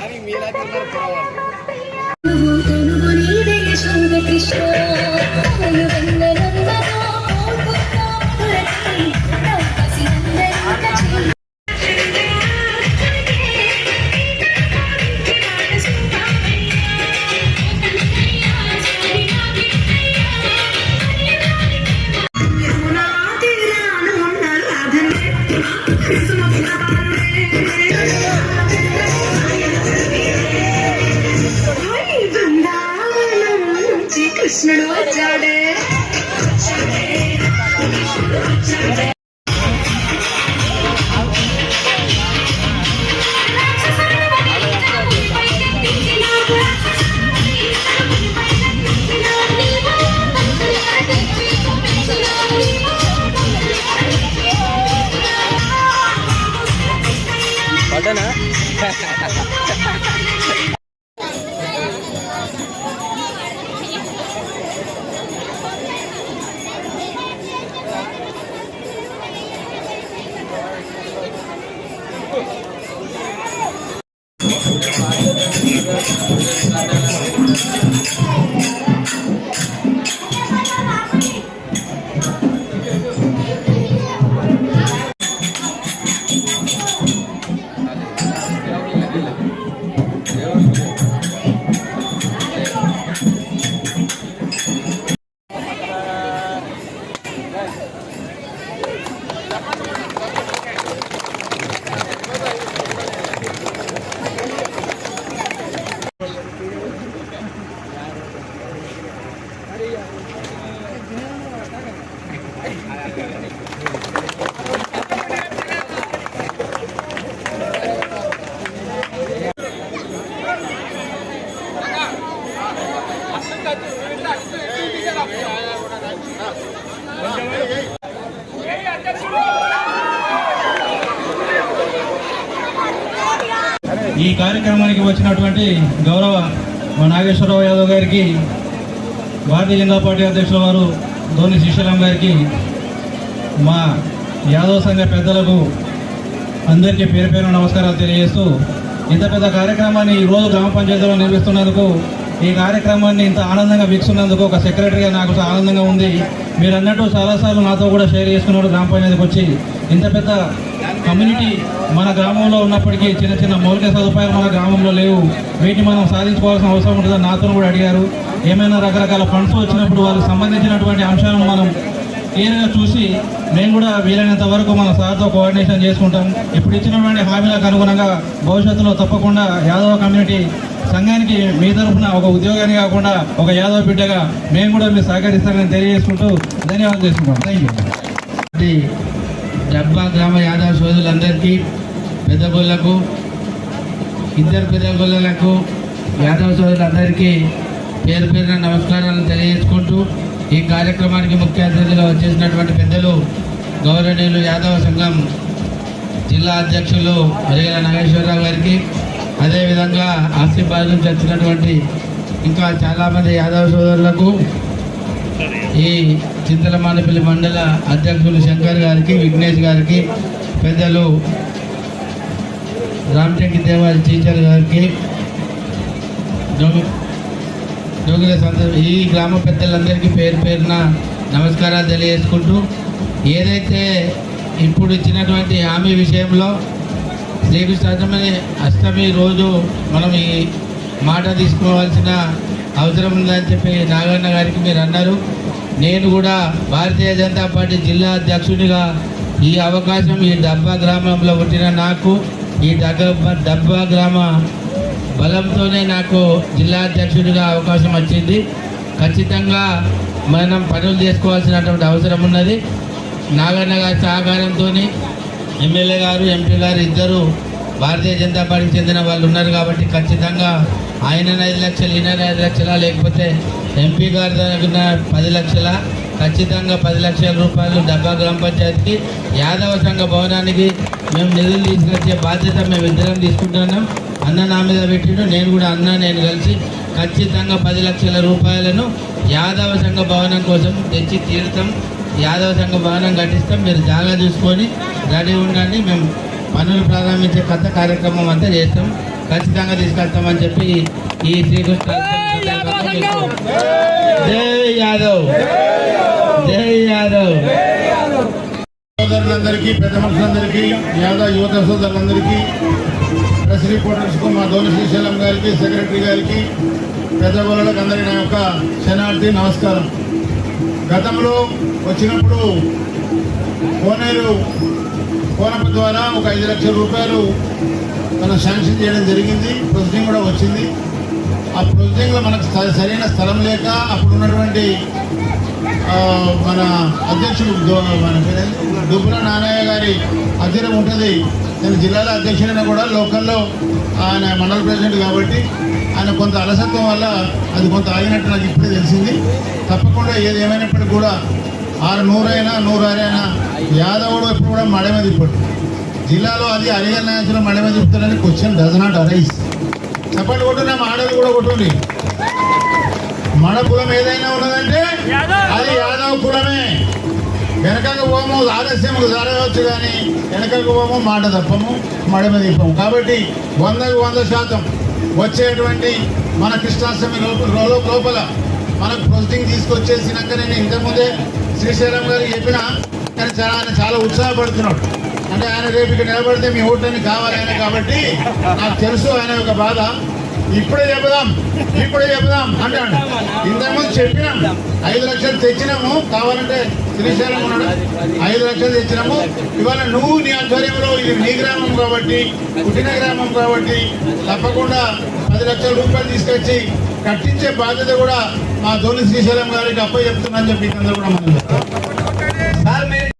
కానీ మీలాగే కృష్ణ. ఈ కార్యక్రమానికి వచ్చినటువంటి గౌరవ మా నాగేశ్వరరావు యాదవ్ గారికి భారతీయ జనతా పార్టీ అధ్యక్షుల వారు ధోని శ్రీశైలం గారికి మా యాదవ్ సంఘ పెద్దలకు అందరికీ పేరు పేరు నమస్కారాలు తెలియజేస్తూ ఇంత పెద్ద కార్యక్రమాన్ని ఈరోజు గ్రామ పంచాయతీలో నిర్మిస్తున్నందుకు ఈ కార్యక్రమాన్ని ఇంత ఆనందంగా వీక్షిస్తున్నందుకు ఒక సెక్రటరీగా నాకు ఆనందంగా ఉంది. మీరు అన్నట్టు చాలాసార్లు నాతో కూడా షేర్ చేసుకున్నారు గ్రామ పంచాయతీకి వచ్చి ఇంత పెద్ద కమ్యూనిటీ మన గ్రామంలో ఉన్నప్పటికీ చిన్న చిన్న మౌలిక సదుపాయాలు మన గ్రామంలో లేవు. వీటిని మనం సాధించుకోవాల్సిన అవసరం ఉంటుందని నాతో కూడా అడిగారు. ఏమైనా రకరకాల ఫండ్స్ వచ్చినప్పుడు వాళ్ళకి సంబంధించినటువంటి అంశాలను మనం క్లియర్గా చూసి మేము కూడా వీలైనంత వరకు మన సార్తో కోఆర్డినేషన్ చేసుకుంటాం. ఇప్పుడు ఇచ్చినటువంటి హామీలకు అనుగుణంగా భవిష్యత్తులో తప్పకుండా యాదవ కమ్యూనిటీ సంఘానికి మీ తరఫున ఒక ఉద్యోగాన్ని కాకుండా ఒక యాదవ బిడ్డగా మేము కూడా మీరు సహకరిస్తారని తెలియజేసుకుంటూ ధన్యవాదాలు చేసుకుంటాం థ్యాంక్ యూ డబ్బా గ్రామ యాదవ సోదరులందరికీ పెద్ద ఇద్దరు పెద్ద గొల్లలకు యాదవ సోదరులందరికీ పేరు పేరున నమస్కారాలను తెలియజేసుకుంటూ ఈ కార్యక్రమానికి ముఖ్య అతిథిగా వచ్చేసినటువంటి పెద్దలు గౌరవనీయులు యాదవ సంఘం జిల్లా అధ్యక్షులు అరిగల నాగేశ్వరరావు గారికి అదేవిధంగా ఆసిఫాబాద్ నుంచి వచ్చినటువంటి ఇంకా చాలామంది యాదవ సోదరులకు ఈ చింతలమానపల్లి మండల అధ్యక్షులు శంకర్ గారికి విఘ్నేష్ గారికి పెద్దలు రామటెంకి దేవారి టీచర్ గారికి డోగి ఈ గ్రామ పెద్దలందరికీ పేరు పేరున నమస్కారాలు తెలియజేసుకుంటూ ఏదైతే ఇప్పుడు ఇచ్చినటువంటి హామీ విషయంలో శ్రీకృష్ణ అష్టమి రోజు మనం ఈ మాట తీసుకోవాల్సిన అవసరం ఉందని చెప్పి నాగన్న గారికి మీరు అన్నారు. నేను కూడా భారతీయ జనతా పార్టీ జిల్లా అధ్యక్షుడిగా ఈ అవకాశం ఈ డబ్బా గ్రామంలో పుట్టిన నాకు ఈ దగ్గ డబ్బా గ్రామ బలంతోనే నాకు జిల్లా అధ్యక్షుడిగా అవకాశం వచ్చింది. ఖచ్చితంగా మనం పనులు చేసుకోవాల్సినటువంటి అవసరం ఉన్నది. నాగన్న గారి సహకారంతో ఎమ్మెల్యే గారు ఎంపీ గారు ఇద్దరు భారతీయ జనతా పార్టీకి చెందిన వాళ్ళు ఉన్నారు కాబట్టి ఖచ్చితంగా ఆయన ఐదు లక్షలు ఈయన ఐదు లక్షల లేకపోతే ఎంపీ గారి దగ్గర పది లక్షల ఖచ్చితంగా పది లక్షల రూపాయలు డబ్బా గ్రామ పంచాయతీకి యాదవ సంఘ భవనానికి మేము నిధులు తీసుకొచ్చే బాధ్యత మేము ఇద్దరం తీసుకుంటున్నాం. అన్న నా మీద పెట్టిండు నేను కూడా అన్న నేను కలిసి ఖచ్చితంగా పది లక్షల రూపాయలను యాదవ సంఘ భవనం కోసం తెచ్చి తీరుతాం. యాదవ సంఘ భవనం కట్టిస్తాం. మీరు జాగా చూసుకొని రెడీ ఉండండి. మేము పనులు ప్రారంభించే కొత్త కార్యక్రమం అంతా చేస్తాం. ఖచ్చితంగా తీసుకెళ్తామని చెప్పి ఈ శ్రీకృష్ణ జై యాదవ్. జై యాదవ్. సోదరులందరికీ పెద్ద మనుషులందరికీ యాదవ్ యువత సోదరులందరికీ ప్రెస్ రిపోర్టర్స్కు మా ధోని శ్రీశైలం గారికి సెక్రటరీ గారికి పెద్ద గోళ్ళకి అందరికీ నా యొక్క శనార్థి నమస్కారం. గతంలో వచ్చినప్పుడు కోనేరు కోనప్ప ద్వారా ఒక ఐదు లక్షల రూపాయలు మనం శాంక్షన్ చేయడం జరిగింది. ప్రొసీడింగ్ కూడా వచ్చింది. ఆ ప్రొసీడింగ్లో మనకు సరైన స్థలం లేక అప్పుడు ఉన్నటువంటి మన అధ్యక్షుడు మన పేరేంటి? దుబ్బుల నానయ్య గారి అధ్యయనం ఉంటుంది. నేను జిల్లాలో అధ్యక్షుడైనా కూడా లోకల్లో ఆయన మండల ప్రెసిడెంట్ కాబట్టి ఆయన కొంత అలసత్వం వల్ల అది కొంత ఆగినట్టు నాకు ఇప్పుడే తెలిసింది. తప్పకుండా ఏది ఏమైనప్పటికీ కూడా ఆరు నూరైనా నూరారైనా యాదవుడు ఎప్పుడు కూడా మడమ తిప్పడు. జిల్లాలో అది అరిగల్ నాయకులు మడమ తిప్పుతాడని క్వశ్చన్ డజ్ నాట్ అరైజ్ చెప్పండి కొట్టున్నా మాడలు కూడా కొట్టుండి. మన కులం ఏదైనా ఉన్నదంటే అది యాదవ్ కులమే. వెనకకు పోము ఆలస్యముకు జరగవచ్చు కానీ వెనకకు పోము మాట తప్పము మడమ తిప్పము. కాబట్టి వందకు వంద శాతం వచ్చేటువంటి మన కృష్ణాష్టమి లోపల లోపల మనకు ప్రొసీడింగ్ తీసుకొచ్చేసినాక నేను ఇంతకుముందే శ్రీశైలం గారు చెప్పినా కానీ చాలా ఆయన చాలా ఉత్సాహపడుతున్నాడు. అంటే ఆయన రేపు ఇక్కడ నిలబడితే మీ ఓట్లని కావాలి ఆయన కాబట్టి నాకు తెలుసు ఆయన యొక్క బాధ. ఇప్పుడే చెబుదాం ఇప్పుడే చెబుదాం అంటాడు. ఇంతకుముందు చెప్పినాం ఐదు లక్షలు తెచ్చినాము కావాలంటే శ్రీశైలం ఉన్నాడు. ఐదు లక్షలు తెచ్చినాము. ఇవాళ నువ్వు నీ ఆధ్వర్యంలో ఇది నీ గ్రామం కాబట్టి పుట్టిన గ్రామం కాబట్టి తప్పకుండా పది లక్షల రూపాయలు తీసుకొచ్చి కట్టించే బాధ్యత కూడా మా ధోని శ్రీశైలం గారికి అప్ప అని చెప్పి అందరూ కూడా మనం